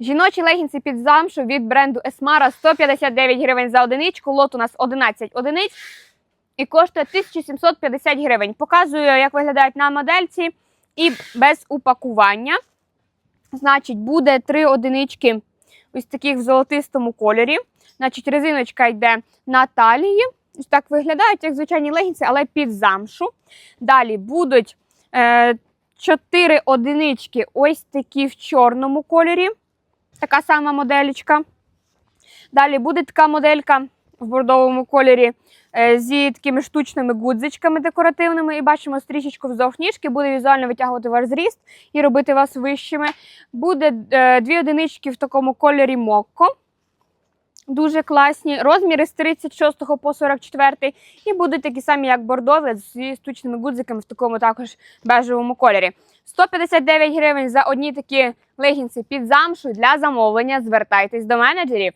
Жіночі легінці під замшу від бренду Esmara 159 гривень за одиничку. Лот у нас 11 одиниць і коштує 1750 гривень. Показую, як виглядають на модельці і без упакування. Значить, буде три одинички ось таких в золотистому кольорі. Значить, резиночка йде на талії. Ось так виглядають, як звичайні легінці, але під замшу. Далі будуть е, чотири одинички, ось такі в чорному кольорі. Така сама моделька. Далі буде така моделька в бордовому кольорі е, зі такими штучними гудзичками декоративними. І бачимо стрічечку вздовж ніжки, буде візуально витягувати ваш зріст і робити вас вищими. Буде е, дві одинички в такому кольорі мокко. Дуже класні. Розміри з 36 по 44 і будуть такі самі, як бордові, зі штучними гудзиками в такому також бежевому кольорі. 159 гривень за одні такі легінці під замшу для замовлення. Звертайтесь до менеджерів.